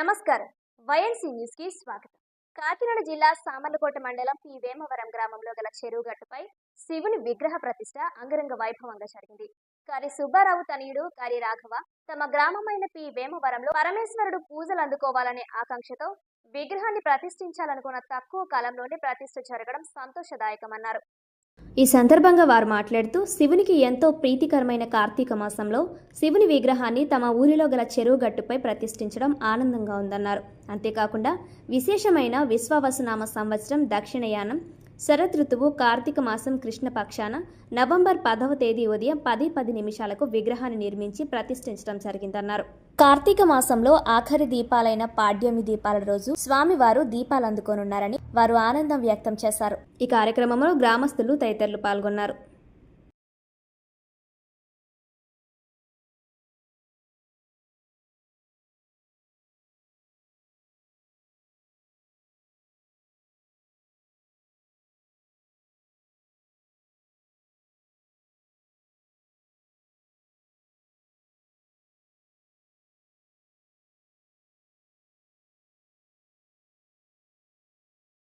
నమస్కారం. వైఎన్సీ న్యూస్కి స్వాగతం. కాకినాడ జిల్లా సామర్లకోట మండలం పి. వేమవరం గ్రామంలో గల చెరువుగట్టుపై శివుని విగ్రహ ప్రతిష్ట అంగరంగ వైభవంగా జరిగింది. కారి సుబ్బారావు తనయుడు కారి రాఘవ తమ గ్రామమైన పి. వేమవరంలో పరమేశ్వరుడు పూజలు అందుకోవాలనే ఆకాంక్షతో విగ్రహాన్ని ప్రతిష్ఠించాలనుకున్న తక్కువ కాలంలోనే ప్రతిష్ఠ జరగడం సంతోషదాయకమన్నారు. ఈ సందర్భంగా వారు మాట్లాడుతూ శివునికి ఎంతో ప్రీతికరమైన కార్తీక మాసంలో శివుని విగ్రహాన్ని తమ ఊరిలో గల చెరువు గట్టుపై ప్రతిష్ఠించడం ఆనందంగా ఉందన్నారు. అంతేకాకుండా విశేషమైన విశ్వావసునామ సంవత్సరం దక్షిణయానం శరత్ ఋతువు కార్తీక మాసం కృష్ణపక్షాన నవంబర్ పదవ తేదీ ఉదయం పది పది నిమిషాలకు విగ్రహాన్ని నిర్మించి ప్రతిష్ఠించడం జరిగిందన్నారు. కార్తీక మాసంలో ఆఖరి దీపాలైన పాడ్యమి దీపాల రోజు స్వామివారు దీపాలు అందుకోనున్నారని వారు ఆనందం వ్యక్తం చేశారు. ఈ కార్యక్రమంలో గ్రామస్తులు తదితరులు పాల్గొన్నారు.